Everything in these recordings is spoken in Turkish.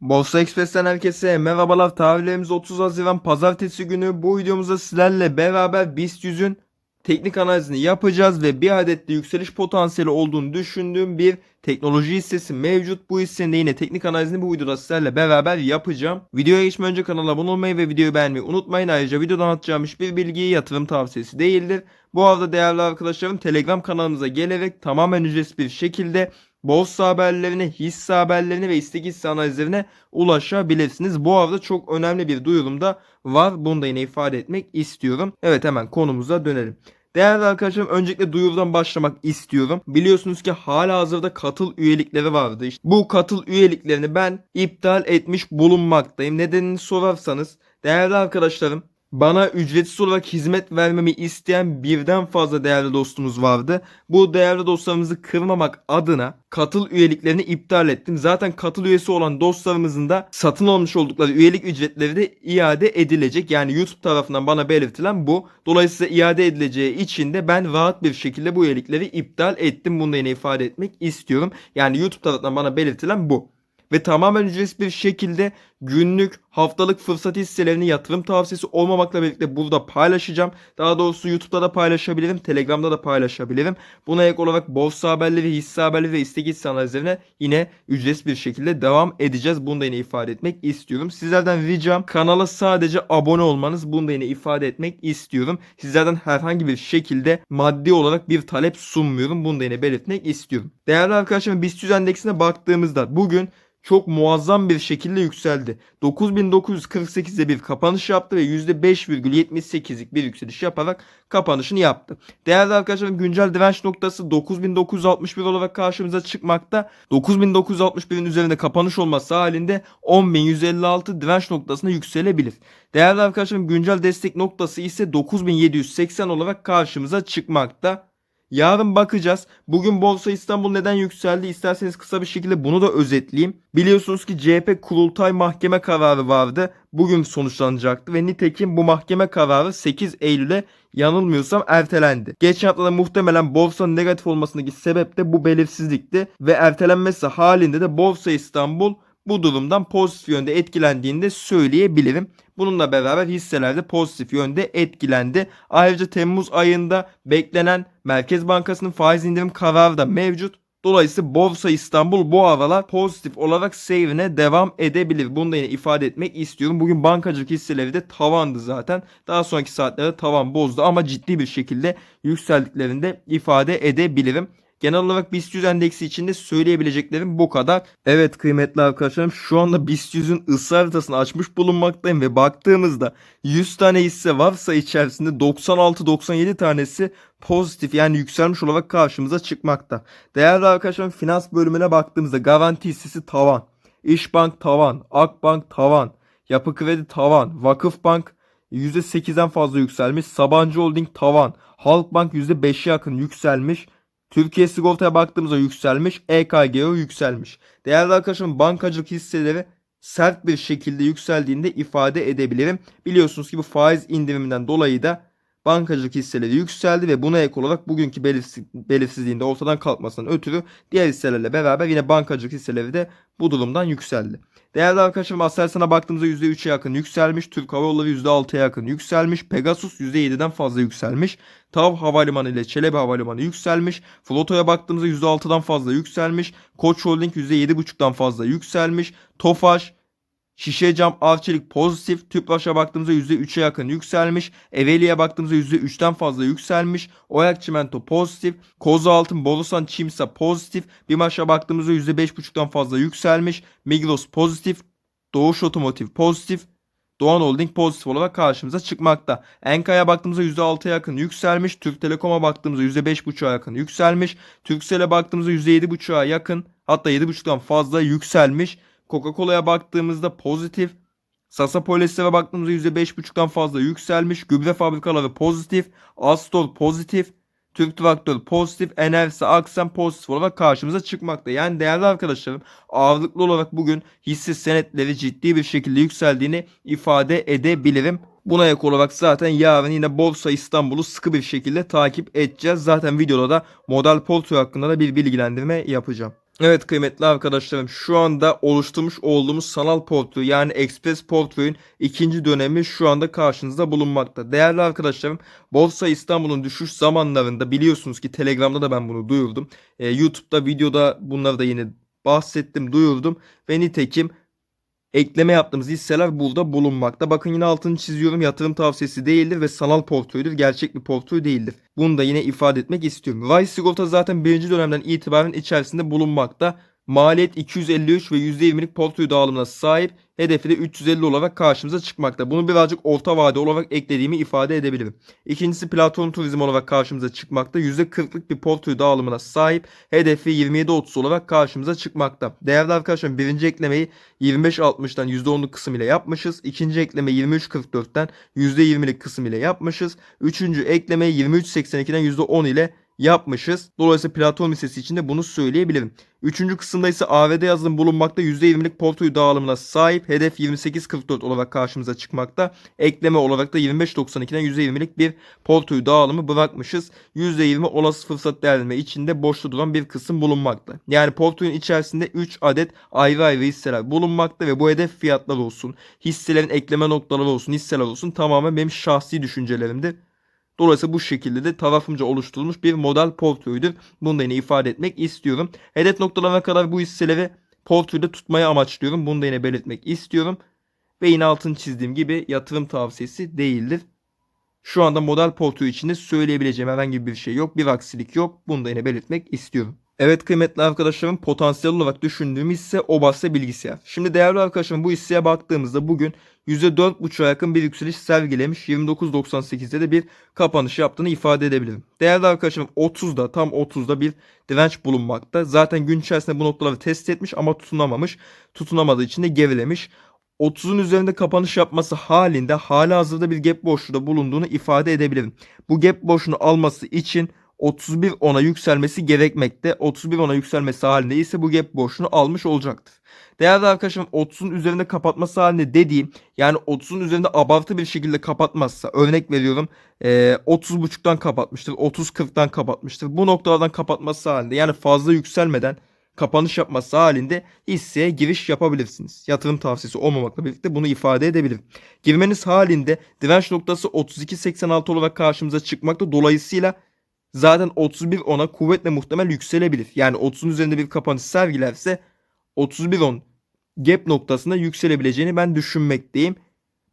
Borsa Express'ten herkese merhabalar. Tarihlerimiz 30 Haziran Pazartesi günü. Bu videomuzda sizlerle beraber BIST 100'ün teknik analizini yapacağız ve bir adet de yükseliş potansiyeli olduğunu düşündüğüm bir teknoloji hissesi mevcut. Bu hissenin de yine teknik analizini bu videoda sizlerle beraber yapacağım. Videoya geçmeden önce kanala abone olmayı ve videoyu beğenmeyi unutmayın. Ayrıca videodan atacağım hiçbir bilgiyi yatırım tavsiyesi değildir. Bu arada değerli arkadaşlarım Telegram kanalımıza gelerek tamamen ücretsiz bir şekilde borsa haberlerine, hisse haberlerine ve istek hisse analizlerine ulaşabilirsiniz. Bu arada çok önemli bir duyurum da var. Bunu da yine ifade etmek istiyorum. Evet hemen konumuza dönelim. Değerli arkadaşlarım öncelikle duyurudan başlamak istiyorum. Biliyorsunuz ki hala hazırda katıl üyelikleri vardı. İşte bu katıl üyeliklerini ben iptal etmiş bulunmaktayım. Nedenini sorarsanız değerli arkadaşlarım bana ücretsiz olarak hizmet vermemi isteyen birden fazla değerli dostumuz vardı. Bu değerli dostlarımızı kırmamak adına katıl üyeliklerini iptal ettim. Zaten katıl üyesi olan dostlarımızın da satın almış oldukları üyelik ücretleri de iade edilecek. Yani YouTube tarafından bana belirtilen bu. Dolayısıyla iade edileceği için de ben rahat bir şekilde bu üyelikleri iptal ettim. Bunu da yine ifade etmek istiyorum. Yani YouTube tarafından bana belirtilen bu ve tamamen ücretsiz bir şekilde günlük, haftalık fırsat hisselerini yatırım tavsiyesi olmamakla birlikte burada paylaşacağım. Daha doğrusu YouTube'da da paylaşabilirim, Telegram'da da paylaşabilirim. Buna ek olarak borsa haberleri, hisse haberleri ve istek hisse analizlerine yine ücretsiz bir şekilde devam edeceğiz. Bunu da yine ifade etmek istiyorum. Sizlerden ricam kanala sadece abone olmanız. Bunu da yine ifade etmek istiyorum. Sizlerden herhangi bir şekilde maddi olarak bir talep sunmuyorum. Bunu da yine belirtmek istiyorum. Değerli arkadaşlarım BIST 100 endeksine baktığımızda bugün çok muazzam bir şekilde yükseldi. 9948'de bir kapanış yaptı ve %5,78'lik bir yükseliş yaparak kapanışını yaptı. Değerli arkadaşlarım güncel direnç noktası 9961 olarak karşımıza çıkmakta. 9961'in üzerinde kapanış olması halinde 10156 direnç noktasına yükselebilir. Değerli arkadaşlarım güncel destek noktası ise 9780 olarak karşımıza çıkmakta. Yarın bakacağız. Bugün Borsa İstanbul neden yükseldi? İsterseniz kısa bir şekilde bunu da özetleyeyim. Biliyorsunuz ki CHP kurultay mahkeme kararı vardı. Bugün sonuçlanacaktı ve nitekim bu mahkeme kararı 8 Eylül'e yanılmıyorsam ertelendi. Geçen haftada muhtemelen borsanın negatif olmasındaki sebep de bu belirsizlikti ve ertelenmesi halinde de Borsa İstanbul bu durumdan pozitif yönde etkilendiğini de söyleyebilirim. Bununla beraber hisseler de pozitif yönde etkilendi. Ayrıca Temmuz ayında beklenen Merkez Bankası'nın faiz indirim kararı da mevcut. Dolayısıyla Borsa İstanbul bu aralar pozitif olarak seyrine devam edebilir. Bunu da yine ifade etmek istiyorum. Bugün bankacılık hisseleri de tavandı zaten. Daha sonraki saatlerde tavan bozdu ama ciddi bir şekilde yükseldiklerini de ifade edebilirim. Genel olarak BIST 100 endeksi içinde söyleyebileceklerim bu kadar. Evet kıymetli arkadaşlarım şu anda BIST 100'ün ısı haritasını açmış bulunmaktayım ve baktığımızda 100 tane hisse varsa içerisinde 96-97 tanesi pozitif yani yükselmiş olarak karşımıza çıkmakta. Değerli arkadaşlarım finans bölümüne baktığımızda garanti hissesi tavan, İşbank tavan, Akbank tavan, Yapı Kredi tavan, Vakıfbank %8'den fazla yükselmiş, Sabancı Holding tavan, Halkbank %5'e yakın yükselmiş, Türkiye sigortaya baktığımızda yükselmiş. EKGO yükselmiş. Değerli arkadaşlarım bankacılık hisseleri sert bir şekilde yükseldiğinde ifade edebilirim. Biliyorsunuz ki bu faiz indiriminden dolayı da bankacılık hisseleri yükseldi ve buna ek olarak bugünkü belirsiz, belirsizliğin de ortadan kalkmasından ötürü diğer hisselerle beraber yine bankacılık hisseleri de bu durumdan yükseldi. Değerli arkadaşlarım Aselsan'a baktığımızda %3'e yakın yükselmiş. Türk Hava Yolları %6'ya yakın yükselmiş. Pegasus %7'den fazla yükselmiş. TAV Havalimanı ile Çelebi Havalimanı yükselmiş. Floto'ya baktığımızda %6'dan fazla yükselmiş. Koç Holding %7.5'dan fazla yükselmiş. Tofaş, Şişe cam Avçelik pozitif. Tüpraş'a baktığımızda %3'e yakın yükselmiş. Eveli'ye baktığımızda %3'ten fazla yükselmiş. Oyak Çimento pozitif. Koza Altın, Borusan, Çimsa pozitif. Bimaş'a baktığımızda %5.5'tan fazla yükselmiş. Migros pozitif. Doğuş Otomotiv pozitif. Doğan Holding pozitif olarak karşımıza çıkmakta. Enka'ya baktığımızda %6'ya yakın yükselmiş. Türk Telekom'a baktığımızda %5.5'a yakın yükselmiş. Turkcell'e baktığımızda %7.5'a yakın hatta 7.5'tan fazla yükselmiş. Coca-Cola'ya baktığımızda pozitif. Sasa Polies'e baktığımızda %5.5'tan fazla yükselmiş. Gübre fabrikaları pozitif. Astor pozitif. Türk Traktör pozitif. Enerjisi Aksen pozitif olarak karşımıza çıkmakta. Yani değerli arkadaşlarım ağırlıklı olarak bugün hisse senetleri ciddi bir şekilde yükseldiğini ifade edebilirim. Buna ek olarak zaten yarın yine Borsa İstanbul'u sıkı bir şekilde takip edeceğiz. Zaten videoda da model portföy hakkında da bir bilgilendirme yapacağım. Evet kıymetli arkadaşlarım şu anda oluşturmuş olduğumuz sanal portföy yani Express portföyün ikinci dönemi şu anda karşınızda bulunmakta. Değerli arkadaşlarım Borsa İstanbul'un düşüş zamanlarında biliyorsunuz ki Telegram'da da ben bunu duyurdum. Ee, YouTube'da videoda bunları da yine bahsettim duyurdum ve nitekim ekleme yaptığımız hisseler burada bulunmakta. Bakın yine altını çiziyorum yatırım tavsiyesi değildir ve sanal portföydür. Gerçek bir portföy değildir. Bunu da yine ifade etmek istiyorum. Vice sigorta zaten birinci dönemden itibaren içerisinde bulunmakta. Maliyet 253 ve %20'lik portföy dağılımına sahip. Hedefi de 350 olarak karşımıza çıkmakta. Bunu birazcık orta vade olarak eklediğimi ifade edebilirim. İkincisi platform turizm olarak karşımıza çıkmakta. %40'lık bir portföy dağılımına sahip. Hedefi 27-30 olarak karşımıza çıkmakta. Değerli arkadaşlar birinci eklemeyi 25-60'dan %10'luk kısım ile yapmışız. İkinci ekleme 23-44'ten %20'lik kısım ile yapmışız. Üçüncü eklemeyi 23-82'den %10 ile yapmışız. Dolayısıyla platform hissesi için de bunu söyleyebilirim. Üçüncü kısımda ise AVD yazılım bulunmakta. %20'lik portföy dağılımına sahip. Hedef 28.44 olarak karşımıza çıkmakta. Ekleme olarak da 25.92'den %20'lik bir portföy dağılımı bırakmışız. %20 olası fırsat değerlendirme içinde boşta duran bir kısım bulunmakta. Yani portföyün içerisinde 3 adet ayrı ayrı hisseler bulunmakta ve bu hedef fiyatlar olsun, hisselerin ekleme noktaları olsun, hisseler olsun tamamen benim şahsi düşüncelerimdir. Dolayısıyla bu şekilde de tarafımca oluşturulmuş bir model portföydür. Bunu da yine ifade etmek istiyorum. Hedef noktalarına kadar bu hisseleri portföyde tutmayı amaçlıyorum. Bunu da yine belirtmek istiyorum. Ve yine altını çizdiğim gibi yatırım tavsiyesi değildir. Şu anda model portföy içinde söyleyebileceğim herhangi bir şey yok. Bir aksilik yok. Bunu da yine belirtmek istiyorum. Evet kıymetli arkadaşlarım potansiyel olarak düşündüğüm hisse Obase bilgisayar. Şimdi değerli arkadaşlarım bu hisseye baktığımızda bugün %4.5'a yakın bir yükseliş sergilemiş. 29.98'de de bir kapanış yaptığını ifade edebilirim. Değerli arkadaşlarım 30'da tam 30'da bir direnç bulunmakta. Zaten gün içerisinde bu noktaları test etmiş ama tutunamamış. Tutunamadığı için de gerilemiş. 30'un üzerinde kapanış yapması halinde hala hazırda bir gap boşluğunda bulunduğunu ifade edebilirim. Bu gap boşluğunu alması için 31 ona yükselmesi gerekmekte. 31 ona yükselmesi halinde ise bu gap boşluğunu almış olacaktır. Değerli arkadaşlarım 30'un üzerinde kapatması halinde dediğim yani 30'un üzerinde abartı bir şekilde kapatmazsa örnek veriyorum e, 30.5'tan kapatmıştır 30.40'dan kapatmıştır bu noktalardan kapatması halinde yani fazla yükselmeden kapanış yapması halinde hisseye giriş yapabilirsiniz. Yatırım tavsiyesi olmamakla birlikte bunu ifade edebilirim. Girmeniz halinde direnç noktası 32.86 olarak karşımıza çıkmakta. Dolayısıyla zaten 31 ona kuvvetle muhtemel yükselebilir. Yani 30'un üzerinde bir kapanış sergilerse 31.10 gap noktasında yükselebileceğini ben düşünmekteyim.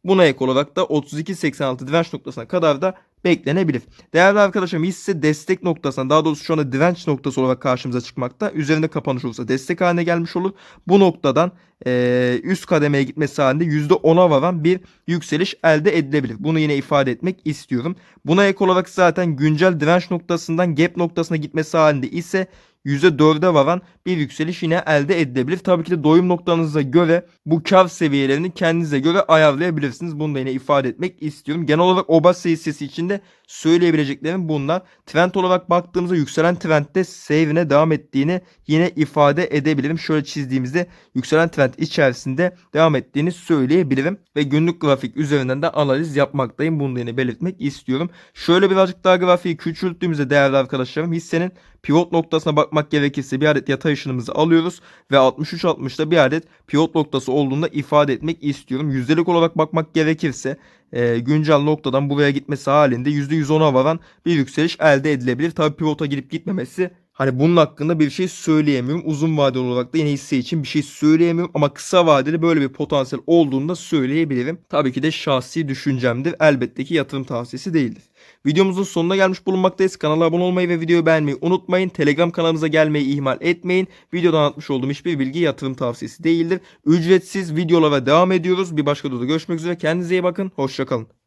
Buna ek olarak da 32.86 direnç noktasına kadar da beklenebilir. Değerli arkadaşlarım hisse destek noktasına daha doğrusu şu anda direnç noktası olarak karşımıza çıkmakta. Üzerinde kapanış olursa destek haline gelmiş olur. Bu noktadan e, üst kademeye gitmesi halinde %10'a varan bir yükseliş elde edilebilir. Bunu yine ifade etmek istiyorum. Buna ek olarak zaten güncel direnç noktasından gap noktasına gitmesi halinde ise %4'e varan bir yükseliş yine elde edilebilir. Tabii ki de doyum noktanıza göre bu kar seviyelerini kendinize göre ayarlayabilirsiniz. Bunu da yine ifade etmek istiyorum. Genel olarak OBAS hissesi içinde söyleyebileceklerim bunlar. Trend olarak baktığımızda yükselen trendde seyrine devam ettiğini yine ifade edebilirim. Şöyle çizdiğimizde yükselen trend içerisinde devam ettiğini söyleyebilirim. Ve günlük grafik üzerinden de analiz yapmaktayım. Bunu da yine belirtmek istiyorum. Şöyle birazcık daha grafiği küçülttüğümüzde değerli arkadaşlarım hissenin pivot noktasına bakmak gerekirse bir adet yatay ışınımızı alıyoruz ve 63-60'da bir adet pivot noktası olduğunda ifade etmek istiyorum. Yüzdelik olarak bakmak gerekirse e, güncel noktadan buraya gitmesi halinde %110'a varan bir yükseliş elde edilebilir. Tabi pivota girip gitmemesi Hani bunun hakkında bir şey söyleyemiyorum. Uzun vadeli olarak da yine hisse için bir şey söyleyemiyorum. Ama kısa vadeli böyle bir potansiyel olduğunu da söyleyebilirim. Tabii ki de şahsi düşüncemdir. Elbette ki yatırım tavsiyesi değildir. Videomuzun sonuna gelmiş bulunmaktayız. Kanala abone olmayı ve videoyu beğenmeyi unutmayın. Telegram kanalımıza gelmeyi ihmal etmeyin. Videoda anlatmış olduğum hiçbir bilgi yatırım tavsiyesi değildir. Ücretsiz videolara devam ediyoruz. Bir başka videoda görüşmek üzere. Kendinize iyi bakın. Hoşçakalın.